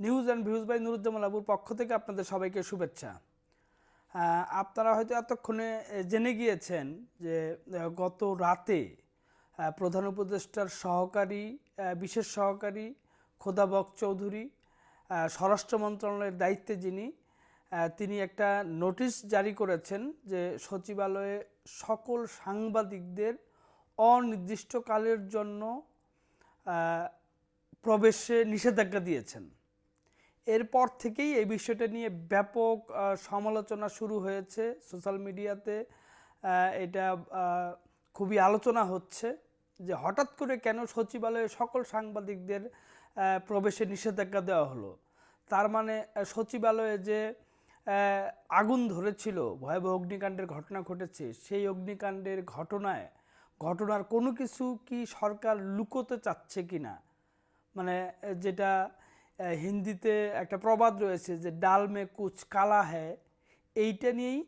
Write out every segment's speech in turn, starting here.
News and views by Nuruzzaman আবুর পক্ষ থেকে আপনাদের সবাইকে শুভেচ্ছা। আপনারা হয়তো এতক্ষণে জেনে গিয়েছেন যে গত রাতে প্রধান উপদেষ্টার সহকারী বিশেষ সহকারী খোদাবক চৌধুরী স্বরাষ্ট্র মন্ত্রণালয়ের দায়িত্বে যিনি তিনি একটা নোটিশ জারি করেছেন যে, সচিবালয়ে সকল সাংবাদিকদের অনির্দিষ্টকালের জন্য প্রবেশে নিষেধাজ্ঞা দিয়েছেন। এরপর থেকেই এই বিষয়টা নিয়ে ব্যাপক সমালোচনা শুরু হয়েছে সোশ্যাল মিডিয়াতে। এটা খুবই আলোচনা হচ্ছে যে হঠাৎ করে কেন সচিবালয়ে সকল সাংবাদিকদের প্রবেশে নিষেধাজ্ঞা দেওয়া হলো? তার মানে সচিবালয়ে যে আগুন ধরেছিল, ভয়াবহ অগ্নিকাণ্ডের ঘটনা ঘটেছে, সেই অগ্নিকাণ্ডের ঘটনায়, ঘটনার কোনো কিছু কি সরকার লুকোতে চাচ্ছে কি না মানে যেটা হিন্দিতে একটা প্রবাদ রয়েছে যে ডাল মে কুচ কালা হ্যায়। এইটা নিয়েই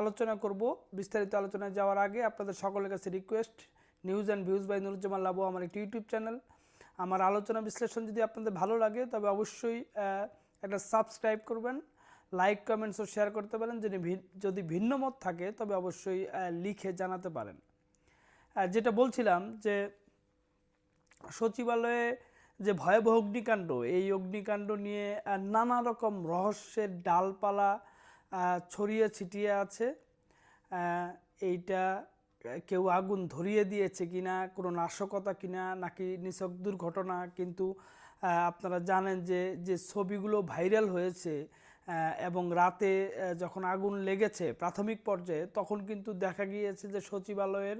আলোচনা করব। বিস্তারিত আলোচনায় যাওয়ার আগে আপনাদের সকলের কাছে request news and views by Nuruzzaman Labu, আমার একটি ইউটিউব চ্যানেল আমার আলোচনা বিশ্লেষণ যদি আপনাদের ভালো লাগে, তবে অবশ্যই একটা সাবস্ক্রাইব করবেন লাইক কমেন্টস ও শেয়ার করতে পারেন। যদি যদি ভিন্ন মত থাকে, তবে অবশ্যই লিখে জানাতে পারেন। যেটা বলছিলাম যে সচিবালয়ে যে ভয়াবহ অগ্নিকাণ্ড, এই অগ্নিকাণ্ড নিয়ে নানা রকম রহস্যের ডালপালা ছড়িয়ে ছিটিয়ে আছে। এইটা কেউ আগুন ধরিয়ে দিয়েছে কিনা, কোনো নাশকতা কিনা, নাকি নিছক দুর্ঘটনা, কিন্তু আপনারা জানেন যে যে ছবিগুলো ভাইরাল হয়েছে এবং রাতে যখন আগুন লেগেছে প্রাথমিক পর্যায়ে, তখন কিন্তু দেখা গিয়েছে যে সচিবালয়ের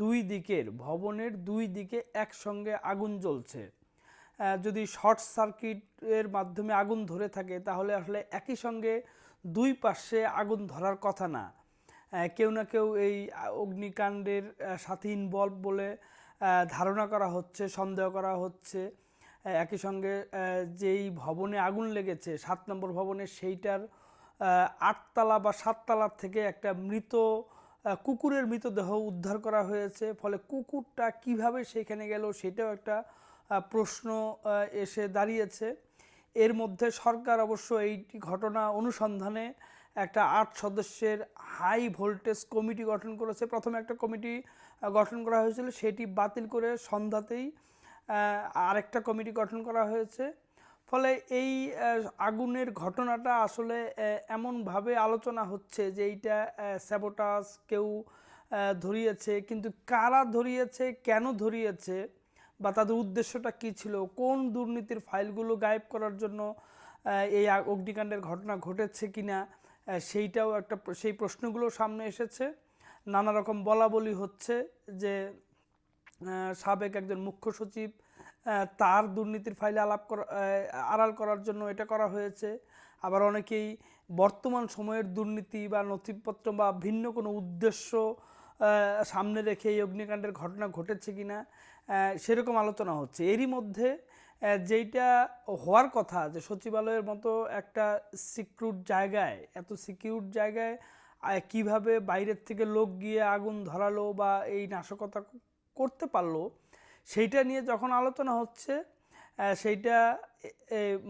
দুই দিকের, ভবনের দুই দিকে একসঙ্গে আগুন জ্বলছে। যদি শর্ট সার্কিটের মাধ্যমে আগুন ধরে থাকে, তাহলে আসলে একই সঙ্গে দুই পাশে আগুন ধরার কথা না। কেউ না কেউ এই অগ্নিকাণ্ডের সাথে ইনভলভ বলে ধারণা করা হচ্ছে, সন্দেহ করা হচ্ছে। একই সঙ্গে যেই ভবনে আগুন লেগেছে, সাত নম্বর ভবনে সেইটার আটতলা বা সাততলার থেকে একটা মৃত কুকুরের মৃতদেহ উদ্ধার করা হয়েছে। ফলে কুকুরটা কীভাবে সেখানে গেল, সেটাও একটা প্রশ্ন এসে দাঁড়িয়েছে। এর মধ্যে সরকার অবশ্য এই ঘটনা অনুসন্ধানে একটা আট সদস্যের হাই ভোল্টেজ কমিটি গঠন করেছে। প্রথমে একটা কমিটি গঠন করা হয়েছিল, সেটি বাতিল করে সন্ধ্যাতেই আরেকটা কমিটি গঠন করা হয়েছে। ফলে এই আগুনের ঘটনাটা আসলে এমনভাবে আলোচনা হচ্ছে যে এইটা স্যাবোটাস কেউ ধরিয়েছে। কিন্তু কারা ধরিয়েছে, কেন ধরিয়েছে বা তাদের উদ্দেশ্যটা কী ছিল? কোন দুর্নীতির ফাইলগুলো গায়েব করার জন্য এই অগ্নিকাণ্ডের ঘটনা ঘটেছে কিনা আহ, সেইটাও একটা সেই প্রশ্নগুলো সামনে এসেছে। নানা রকম বলা বলি হচ্ছে যে সাবেক একজন মুখ্য সচিব তার দুর্নীতির ফাইলে আলাপ করা আড়াল করার জন্য এটা করা হয়েছে। আবার অনেকেই বর্তমান সময়ের দুর্নীতি বা নথিপত্র বা ভিন্ন কোনো উদ্দেশ্য সামনে রেখে এই অগ্নিকাণ্ডের ঘটনা ঘটেছে কিনা আহ, সেরকম আলোচনা হচ্ছে। এরই মধ্যে যেইটা হওয়ার কথা যে সচিবালয়ের মতো একটা সিকিউর জায়গায়, এত সিকিউর জায়গায় কীভাবে বাইরের থেকে লোক গিয়ে আগুন ধরালো বা এই নাশকতা করতে পারল, সেইটা নিয়ে যখন আলোচনা হচ্ছে সেইটা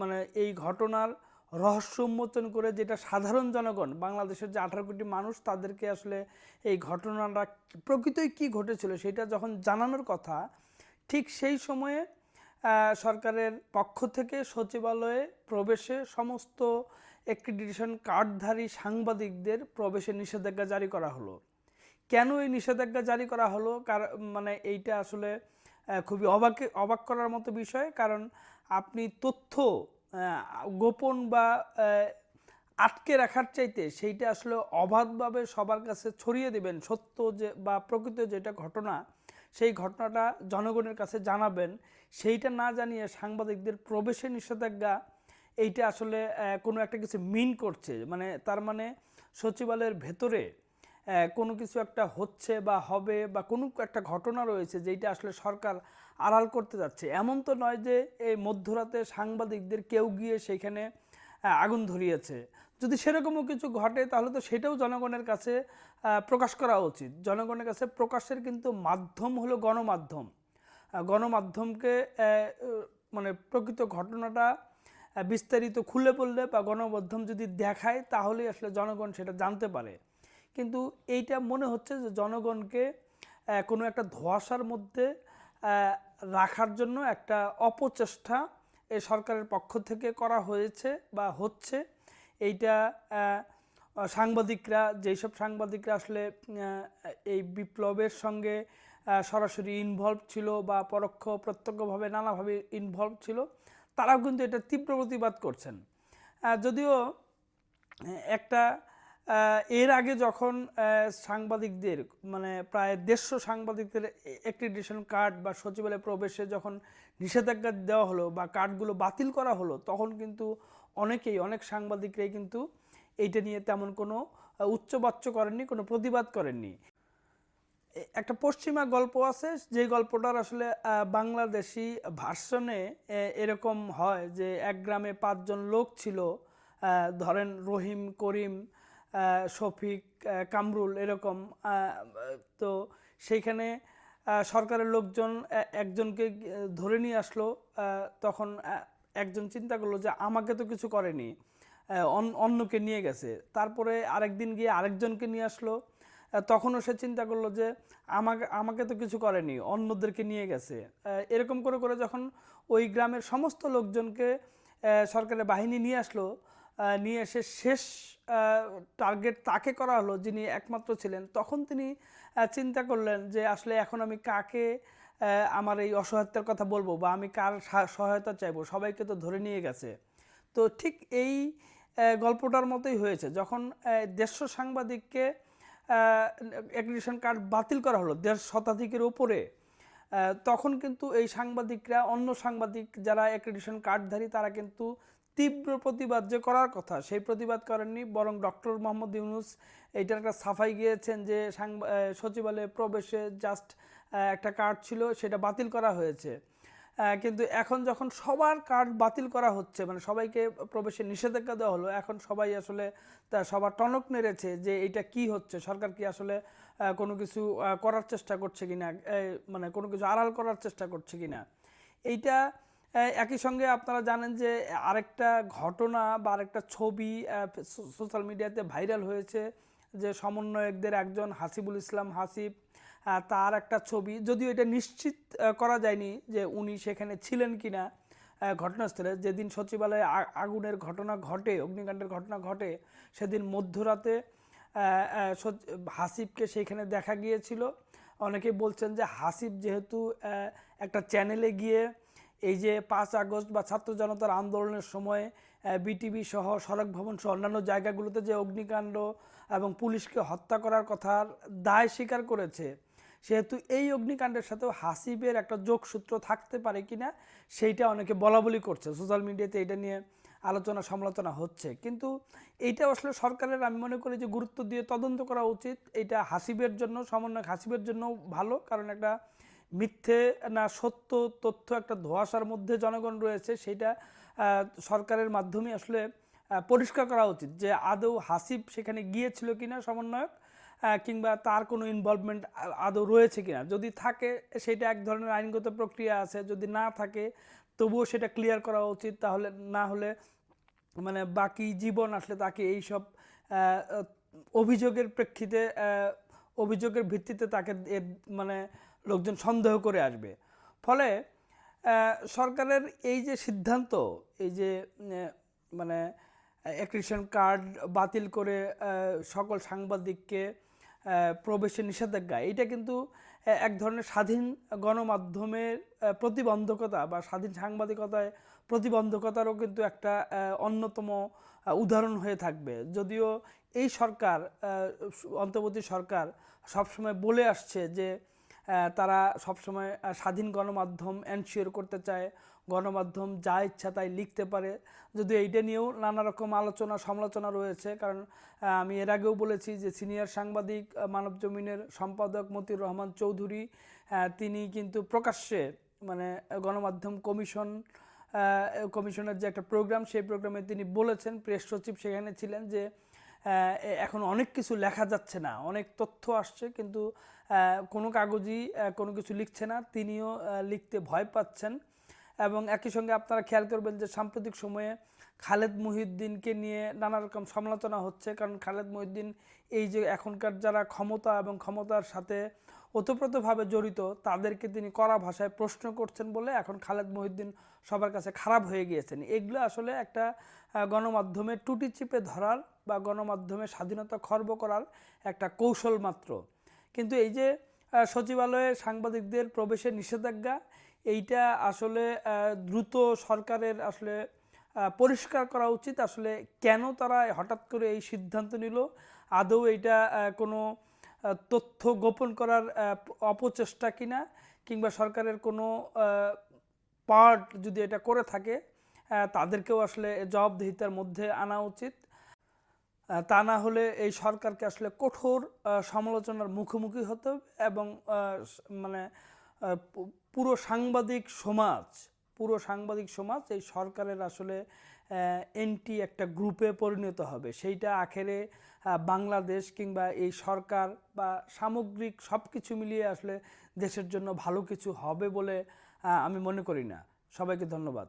মানে এই ঘটনার রহস্য উন্মোচন করে যেটা সাধারণ জনগণ, বাংলাদেশের যে আঠারো কোটি মানুষ, তাদেরকে আসলে এই ঘটনাটা প্রকৃতই কি ঘটেছিল, সেটা যখন জানানোর কথা ঠিক সেই সময়ে সরকারের পক্ষ থেকে সচিবালয়ে প্রবেশে সমস্ত অ্যাক্রিডিটেশন কার্ডধারী সাংবাদিকদের প্রবেশে নিষেধাজ্ঞা জারি করা হলো। কেন এই নিষেধাজ্ঞা জারি করা হলো? কার মানে এইটা আসলে খুবই অবাকে, অবাক করার মতো বিষয়। কারণ আপনি তথ্য গোপন বা আটকে রাখার চাইতে সেইটা আসলে অবাধভাবে সবার কাছে ছড়িয়ে দেবেন। সত্য যে, বা প্রকৃত যেটা ঘটনা সেই ঘটনাটা জনগণের কাছে জানাবেন। সেইটা না জানিয়ে সাংবাদিকদের প্রবেশে নিষেধাজ্ঞা এইটা আসলে কোনো একটা কিছু মিন করছে। মানে তার মানে সচিবালয়ের ভেতরে কোনো কিছু একটা হচ্ছে বা হবে বা কোনো একটা ঘটনা রয়েছে যেটা আসলে সরকার আড়াল করতে যাচ্ছে। এমন তো নয় যে এই মধ্যরাতে সাংবাদিকদের কেউ গিয়ে সেইখানে আহ, আগুন ধরিয়েছে। যদি সেরকমও কিছু ঘটে, তাহলে তো সেটাও জনগণের কাছে প্রকাশ করা উচিত। জনগণের কাছে প্রকাশের কিন্তু মাধ্যম হলো গণমাধ্যম। গণমাধ্যমকে মানে প্রকৃত ঘটনাটা বিস্তারিত খুলে পড়লে বা গণমাধ্যম যদি দেখায়, তাহলেই আসলে জনগণ সেটা জানতে পারে। কিন্তু এইটা মনে হচ্ছে যে জনগণকে কোনো একটা ধোঁয়াশার মধ্যে রাখার জন্য একটা অপচেষ্টা এ সরকারের পক্ষ থেকে করা হয়েছে বা হচ্ছে। এইটা সাংবাদিকরা, যেসব সাংবাদিকরা আসলে এই বিপ্লবের সঙ্গে সরাসরি ইনভলভ ছিল বা পরোক্ষ প্রত্যক্ষভাবে নানাভাবে ইনভলভ ছিল, তারাও কিন্তু এটা তীব্র প্রতিবাদ করছেন। যদিও, একটা এর আগে যখন সাংবাদিকদের মানে প্রায় দেড়শো সাংবাদিকদের অ্যাক্রিডিটেশন কার্ড বা সচিবালয়ে প্রবেশে যখন নিষেধাজ্ঞা দেওয়া হলো বা কার্ডগুলো বাতিল করা হলো, তখন কিন্তু অনেকেই, অনেক সাংবাদিকরাই কিন্তু এইটা নিয়ে তেমন কোনো উচ্চবাচ্য করেননি, কোনো প্রতিবাদ করেননি। একটা পশ্চিমা গল্প আছে, যে গল্পটার আসলে বাংলাদেশি ভার্সনে এরকম হয় যে এক গ্রামে পাঁচজন লোক ছিল ধরেন রহিম, করিম শফিক কামরুল এরকম তো সেইখানে সরকারের লোকজন একজনকে ধরে নিয়ে আসলো তখন একজন চিন্তা করল যে আমাকে তো কিছু করেনি অন্যকে নিয়ে গেছে। তারপরে আরেকদিন গিয়ে আরেকজনকে নিয়ে আসলো। তখনও সে চিন্তা করল যে আমাকে আমাকে তো কিছু করেনি, অন্যদেরকে নিয়ে গেছে। এরকম করে করে যখন ওই গ্রামের সমস্ত লোকজনকে সরকারের বাহিনী নিয়ে আসলো নিয়ে এসে শেষ টার্গেট তাকে করা হলো যিনি একমাত্র ছিলেন, তখন তিনি চিন্তা করলেন যে আসলে এখন আমি কাকে আমার এই অসহায়তার কথা বলব বা আমি কার সহায়তা চাইব, সবাইকে তো ধরে নিয়ে গেছে। তো ঠিক এই গল্পটার মতোই হয়েছে। যখন দেড়শো সাংবাদিককে অ্যাক্রিডিশন কার্ড বাতিল করা হলো দেড় শতাধিকের ওপরে তখন কিন্তু এই সাংবাদিকরা, অন্য সাংবাদিক যারা অ্যাক্রিডিশন কার্ডধারী, তারা কিন্তু তীব্র প্রতিবাদ যে করার কথা সেই প্রতিবাদ করেননি বরং ডক্টর মোহাম্মদ ইউনুস এইটার একটা সাফাই গিয়েছেন যে সচিবালয়ে প্রবেশে জাস্ট একটা কার্ড ছিল সেটা বাতিল করা হয়েছে। কিন্তু এখন যখন সবার কার্ড বাতিল করা হচ্ছে মানে সবাইকে প্রবেশে নিষেধাজ্ঞা দেওয়া হলো এখন সবাই আসলে তা সবার টনক নেড়েছে যে এটা কি হচ্ছে সরকার কি আসলে কোনো কিছু করার চেষ্টা করছে কিনা মানে কোনো কিছু আড়াল করার চেষ্টা করছে কিনা। এইটা আহ, একই সঙ্গে আপনারা জানেন যে আরেকটা ঘটনা বা আরেকটা ছবি সোশ্যাল মিডিয়াতে ভাইরাল হয়েছে যে সমন্বয়কদের একজন হাসিবুল ইসলাম হাসিব তার একটা ছবি। যদিও এটা নিশ্চিত করা যায়নি যে উনি সেখানে ছিলেন কিনা আহ, ঘটনাস্থলে। যেদিন সচিবালয়ে আগুনের ঘটনা ঘটে অগ্নিকাণ্ডের ঘটনা ঘটে সেদিন মধ্যরাতে হাসিবকে সেইখানে দেখা গিয়েছিল। অনেকেই বলছেন যে হাসিব যেহেতু একটা চ্যানেলে গিয়ে এই যে পাঁচ আগস্ট বা ছাত্র জনতার আন্দোলনের সময় বিটিভি সহ সড়ক ভবন সহ অন্যান্য জায়গাগুলোতে যে অগ্নিকাণ্ড এবং পুলিশকে হত্যা করার কথার দায় স্বীকার করেছে, সেহেতু এই অগ্নিকাণ্ডের সাথেও হাসিবের একটা যোগসূত্র থাকতে পারে কি না সেইটা অনেকে বলা বলি করছে। সোশ্যাল মিডিয়াতে এটা নিয়ে আলোচনা সমালোচনা হচ্ছে। কিন্তু এইটা আসলে সরকারের আমি মনে করি যে গুরুত্ব দিয়ে তদন্ত করা উচিত। এটা হাসিবের জন্য সমন্বয় হাসিবের জন্য ভালো, কারণ একটা মিথ্যে না সত্য তথ্য একটা ধোঁয়াশার মধ্যে জনগণ রয়েছে, সেটা সরকারের মাধ্যমে আসলে পরিষ্কার করা উচিত যে আদৌ হাসিব সেখানে গিয়েছিল কিনা সমন্বয়ক কিংবা তার কোনো ইনভলভমেন্ট আদৌ রয়েছে কিনা। যদি থাকে, সেটা এক ধরনের আইনগত প্রক্রিয়া আছে, যদি না থাকে, তবুও সেটা ক্লিয়ার করা উচিত। তাহলে, না হলে মানে বাকি জীবন আসলে তাকে এইসব অভিযোগের প্রেক্ষিতে অভিযোগের ভিত্তিতে তাকে মানে লোকজন সন্দেহ করে আসবে। ফলে সরকারের এই যে সিদ্ধান্ত, এই যে মানে অ্যাক্রিশন কার্ড বাতিল করে সকল সাংবাদিককে প্রবেশে নিষেধাজ্ঞা, এইটা কিন্তু এক ধরনের স্বাধীন গণমাধ্যমের প্রতিবন্ধকতা বা স্বাধীন সাংবাদিকতায় প্রতিবন্ধকতারও কিন্তু একটা অন্যতম উদাহরণ হয়ে থাকবে। যদিও এই সরকার অন্তর্বর্তী সরকার সবসময় বলে আসছে যে তারা সবসময় স্বাধীন গণমাধ্যম এনশিওর করতে চায়, গণমাধ্যম যা ইচ্ছা তাই লিখতে পারে। যদিও এইটা নিয়েও নানা রকম আলোচনা, সমালোচনা রয়েছে, কারণ আমি এর আগেও বলেছি যে সিনিয়র সাংবাদিক মানব জমিনের সম্পাদক মতিউর রহমান চৌধুরী তিনি কিন্তু প্রকাশ্যে মানে গণমাধ্যম কমিশন কমিশনের যে একটা প্রোগ্রাম, সেই প্রোগ্রামে তিনি বলেছেন, প্রেস সচিব সেখানে ছিলেন যে এখন অনেক কিছু লেখা যাচ্ছে না, অনেক তথ্য আসছে, কিন্তু কোনো কাগজই কোনো কিছু লিখছে না, তিনিও লিখতে ভয় পাচ্ছেন। এবং একই সঙ্গে আপনারা খেয়াল করবেন যে সাম্প্রতিক সময়ে খালেদ মহিউদ্দিনকে নিয়ে নানা রকম সমালোচনা হচ্ছে, কারণ খালেদ মহিউদ্দিন এই যে এখনকার যারা ক্ষমতা এবং ক্ষমতার সাথে ওতপ্রোতভাবে জড়িত, তাদেরকে তিনি কড়া ভাষায় প্রশ্ন করছেন বলে এখন খালেদ মহিউদ্দিন সবার কাছে খারাপ হয়ে গিয়েছেন। এগুলো আসলে একটা গণমাধ্যমে টুটি চিপে ধরার বা গণমাধ্যমে স্বাধীনতা খর্ব করার একটা কৌশল মাত্র। কিন্তু এই যে সচিবালয়ে সাংবাদিকদের প্রবেশের নিষেধাজ্ঞা, এইটা আসলে দ্রুত সরকারের আসলে পরিষ্কার করা উচিত। আসলে কেন তারা হঠাৎ করে এই সিদ্ধান্ত নিল? আদৌ এইটা কোনো তথ্য গোপন করার অপচেষ্টা কিনা কিংবা সরকারের কোনো পার্ট যদি এটা করে থাকে তাদেরকেও আসলে জবাবদিহিতার মধ্যে আনা উচিত। তা না হলে এই সরকারকে আসলে কঠোর সমালোচনার মুখোমুখি হতে হবে এবং মানে পুরো সাংবাদিক সমাজ পুরো সাংবাদিক সমাজ এই সরকারের আসলে এনটি একটা গ্রুপে পরিণত হবে। সেইটা আখেরে বাংলাদেশ কিংবা এই সরকার বা সামগ্রিক সব কিছু মিলিয়ে আসলে দেশের জন্য ভালো কিছু হবে বলে আমি মনে করি না। সবাইকে ধন্যবাদ।